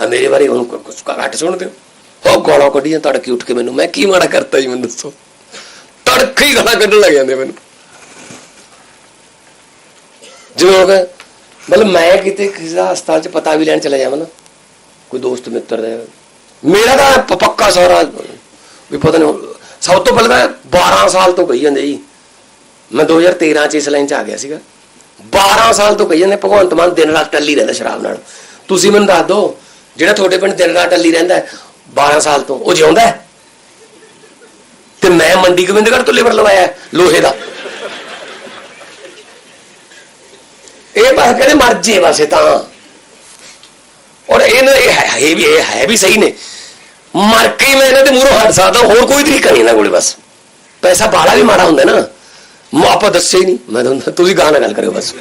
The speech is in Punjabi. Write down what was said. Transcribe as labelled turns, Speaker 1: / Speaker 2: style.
Speaker 1: ਆ ਮੇਰੇ ਬਾਰੇ ਹੁਣ ਕੁਝ ਘੱਟ ਸੁਣਦੇ ਹੋ? ਹੋ ਗਾਲਾਂ ਕੱਢੀਆਂ ਤੜਕੇ ਉੱਠ ਕੇ ਮੈਨੂੰ। ਮੈਂ ਕੀ ਮਾੜਾ ਕਰਤਾ ਜੀ ਮੈਨੂੰ ਦੱਸੋ? ਤੜਕੇ ਗਾਲਾਂ ਕੱਢਣ ਲੱਗ ਜਾਂਦੇ ਮੈਨੂੰ। ਜਿਵੇਂ ਹੋ ਗਿਆ ਮਤਲਬ ਮੈਂ ਕਿਤੇ ਕਿਸੇ ਹਸਪਤਾਲ ਚ ਪਤਾ ਵੀ ਲੈਣ ਚਲਾ ਜਾਵਾਂ ਨਾ, ਕੋਈ ਦੋਸਤ ਮਿੱਤਰ ਦਾ। ਮੇਰਾ ਤਾਂ ਪੱਕਾ ਸਾਰਾ ਵੀ ਪਤਾ ਨਹੀਂ ਸਭ ਤੋਂ ਪਹਿਲਾਂ ਤਾਂ 12 ਸਾਲ ਤੋਂ ਕਹੀ ਜਾਂਦੇ ਜੀ। ਮੈਂ 2013 ਚ ਇਸ ਲਾਈਨ ਚ ਆ ਗਿਆ ਸੀਗਾ। 12 ਸਾਲ ਤੋਂ ਕਹੀ ਜਾਂਦੇ, ਭਗਵੰਤ ਮਾਨ ਦਿਨ ਰਾਤ ਟੱਲੀ ਰਹਿੰਦਾ ਸ਼ਰਾਬ ਨਾਲ। ਤੁਸੀਂ ਮੈਨੂੰ ਦੱਸ ਦਿਓ ਜਿਹੜਾ ਤੁਹਾਡੇ ਪਿੰਡ ਦਿਨ ਰਾਤ ਟੱਲੀ ਰਹਿੰਦਾ ਹੈ, 12 ਸਾਲ ਤੋਂ ਉਹ ਜਿਉਂਦਾ ਹੈ? ਤੇ ਮੈਂ ਮੰਡੀ ਗੋਬਿੰਦਗੜ੍ਹ ਤੋਂ ਲੇਬਰ ਲਵਾਇਆ ਲੋਹੇ ਦਾ। ਇਹ ਬਸ ਕਹਿੰਦੇ ਮਰ ਜੇ ਬਸ ਤਾਂ। ਔਰ ਇਹਨਾਂ ਇਹ ਹੈ ਵੀ ਇਹ ਹੈ ਵੀ ਸਹੀ ਨੇ। ਮਰ ਕੇ ਹੀ ਮੈਂ ਇਹਨਾਂ ਦੇ ਮੂਹਰੋਂ ਹਟ ਸਕਦਾ ਹੋਰ ਕੋਈ ਤਰੀਕਾ ਨਹੀਂ ਇਹਨਾਂ ਕੋਲੇ ਬਸ। ਪੈਸਾ ਬਾਲਾ ਵੀ ਮਾੜਾ ਹੁੰਦਾ ਨਾ। ਮੈਂ ਆਪਾਂ ਦੱਸੇ ਹੀ ਨਹੀਂ। ਮੈਂ ਤੁਹਾਨੂੰ ਤੁਸੀਂ ਗਾਣਾ ਗੱਲ ਕਰਿਓ ਬਸ।